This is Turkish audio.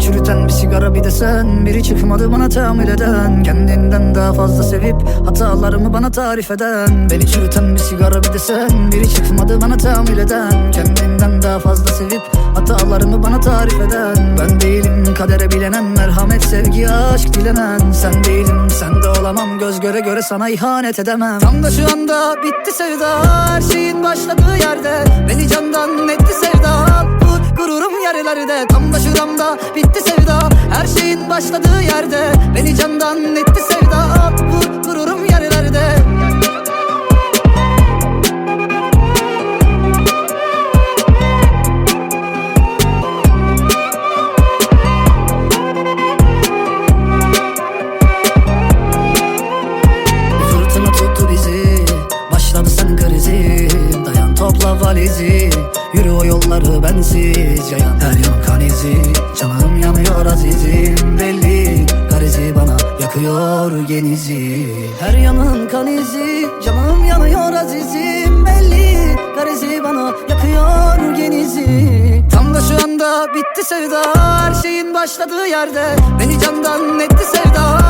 çürüten bir sigara bir de sen. Biri çıkmadı bana tahammül eden. Kendinden daha fazla sevip hatalarımı bana tarif eden. Beni çürüten bir sigara bir de sen. Biri çıkmadı bana tahammül eden. Kendinden daha fazla sevip hatalarımı bana tarif eden. Ben değilim kadere bilenen Merhamet, sevgi, aşk dilenen. Sen değilim, sen de olamam. Göz göre göre sana ihanet edemem. Tam da şu anda bitti sevda. Her şeyin başladığı yerde. Beni yerlerde Tam da şuramda bitti sevda. Her şeyin başladığı yerde Beni candan etti sevda. Vur gururum yerlerde. Fırtına tuttu bizi Başladı sen krizi. Dayan topla valizi Yürü o yolları bensiz. Yayan her yan kan bana yakıyor genizi. Her yanın kan izi Canım yanıyor azizim. Belli Garezi bana yakıyor genizi. Tam da şu anda bitti sevda Her şeyin başladığı yerde. Beni candan etti sevda